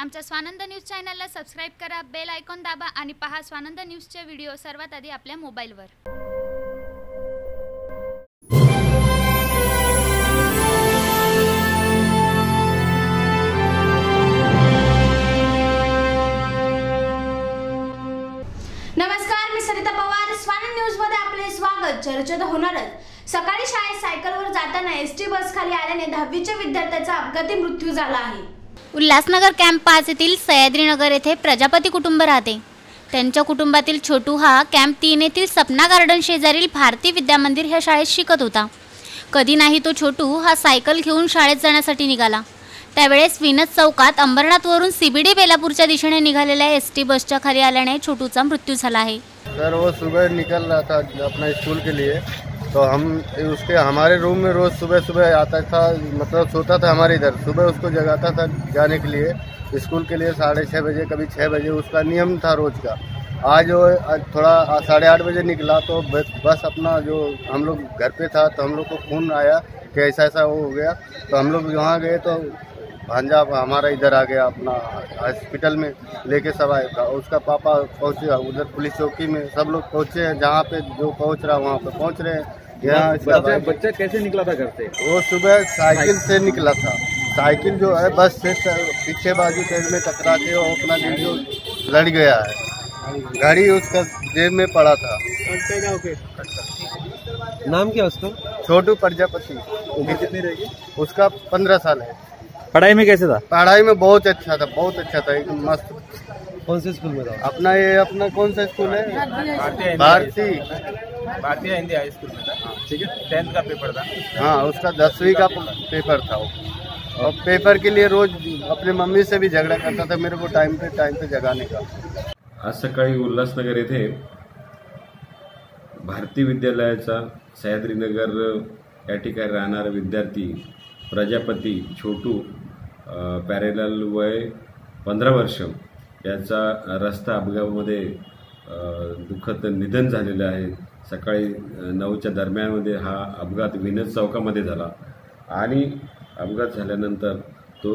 आमच्या स्वानंद न्यूज चॅनलला सबस्क्राईब करा बेल आयकॉन दाबा आणि पहा स्वानंद न्यूजचे व्हिडिओ सर्वात आधी आपल्या मोबाईलवर. नमस्कार मी सरिता पवार. स्वानंद न्यूजमध्ये आपले स्वागत. चर्चेत तर होणारच. सकाळी शाळेत सायकलवर जाताना एस टी बस खाली आल्याने दहावीच्या विद्यार्थ्याचा अपघाती मृत्यू झाला आहे. उल्हासनगर कॅम्प पाच येथील सह्याद्रीनगर येथे प्रजापती कुटुंब राहते. त्यांच्या कुटुंबातील छोटू हा कॅम्प तीन येथील सपना गार्डन शेजारील भारती विद्यामंदिर ह्या शाळेत शिकत होता. कधी नाही तो छोटू हा सायकल घेऊन शाळेत जाण्यासाठी निघाला. त्यावेळेस विनस चौकात अंबरनाथवरून सीबीडी बेलापूरच्या दिशेने निघालेल्या एस टी बसच्या खाली आल्याने छोटूचा मृत्यू झाला आहे. सर वो सुबह निकल रहा था अपना स्कूल के लिए. तो हम उसके, हमारे रूम में रोज़ सुबह सुबह आता था मतलब सोता था हमारे इधर। सुबह उसको जगाता था जाने के लिए, स्कूल के लिए साढ़े छः बजे, कभी छः बजे, उसका नियम था रोज़ का। आज वो थोड़ा साढ़े आठ बजे निकला तो बस अपना जो हम लोग घर पे था तो हम लोग को फ़ोन आया कि ऐसा ऐसा वो हो गया। तो हम लोग वहाँ गए तो भांजा हमारा इधर आ गया अपना हॉस्पिटल में लेके सब आए। था उसका पापा पहुँचे उधर पुलिस चौकी में सब लोग पहुँचे हैं जहाँ पे जो पहुँच रहा वहाँ पे पहुँच रहे हैं। यहाँ बच्चा बच्चा कैसे निकला था घर से? वो सुबह साइकिल से निकला था। साइकिल जो है बस से पीछे बाजू पेड़ में टकरा के वो अपना दिल जो लड़ गया है। गाड़ी उसका जेब में पड़ा था। नाम क्या उसका? छोटू प्रजापति। उम्र कितनी रहेगी? उसका पंद्रह साल है। पढ़ाई में कैसे था? पढ़ाई में बहुत अच्छा था बहुत अच्छा था एकदम मस्त। कौन से स्कूल में था? अपना ये अपना कौन सा स्कूल है? भारती भारतीय। हिंदी हाई स्कूल में था। ठीक है। टेंथ का पेपर था। हाँ उसका दसवीं का पेपर था वो। और पेपर के लिए रोज अपने मम्मी से भी झगड़ा करता था मेरे को टाइम पे टाइम पे जगाने का। आज सकाळी उल्हासनगर येथे भारती विद्यालयाचा सह्याद्रीनगर या ठिकाणी राहणारा विद्यार्थी प्रजापती छोटू पॅरेलाल वय पंधरा वर्ष. याचा रस्ता अपघातामध्ये दुःखद निधन झालेलं आहे. सकाळी नऊच्या दरम्यानमध्ये हा अपघात विनोद चौकामध्ये झाला. आणि अपघात झाल्यानंतर तो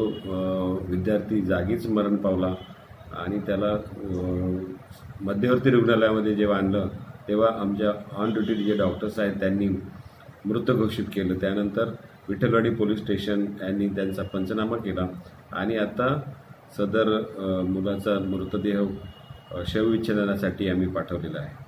विद्यार्थी जागीच मरण पावला आणि त्याला मध्यवर्ती रुग्णालयामध्ये जेव्हा आणलं तेव्हा आमच्या ऑन ड्युटी जे डॉक्टर्स आहेत त्यांनी मृत घोषित केलं. त्यानंतर विठ्ठलवाडी पोलीस स्टेशन यांनी त्यांचा पंचनामा केला. आणि आता सदर मुलाचा मृतदेह शवविच्छेदनासाठी आम्ही पाठवलेला आहे.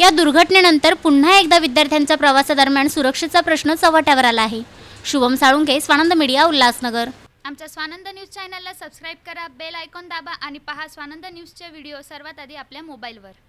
या दुर्घटनेनंतर पुन्हा एकदा विद्यार्थ्यांच्या प्रवासादरम्यान सुरक्षेचा प्रश्न चव्हाट्यावर आला आहे. शुभम साळुंके स्वानंद मीडिया उल्हासनगर. आमच्या स्वानंद न्यूज चॅनलला सबस्क्राईब करा बेल आयकॉन दाबा आणि पहा स्वानंद न्यूजचे व्हिडिओ सर्वात आधी आपल्या मोबाईलवर.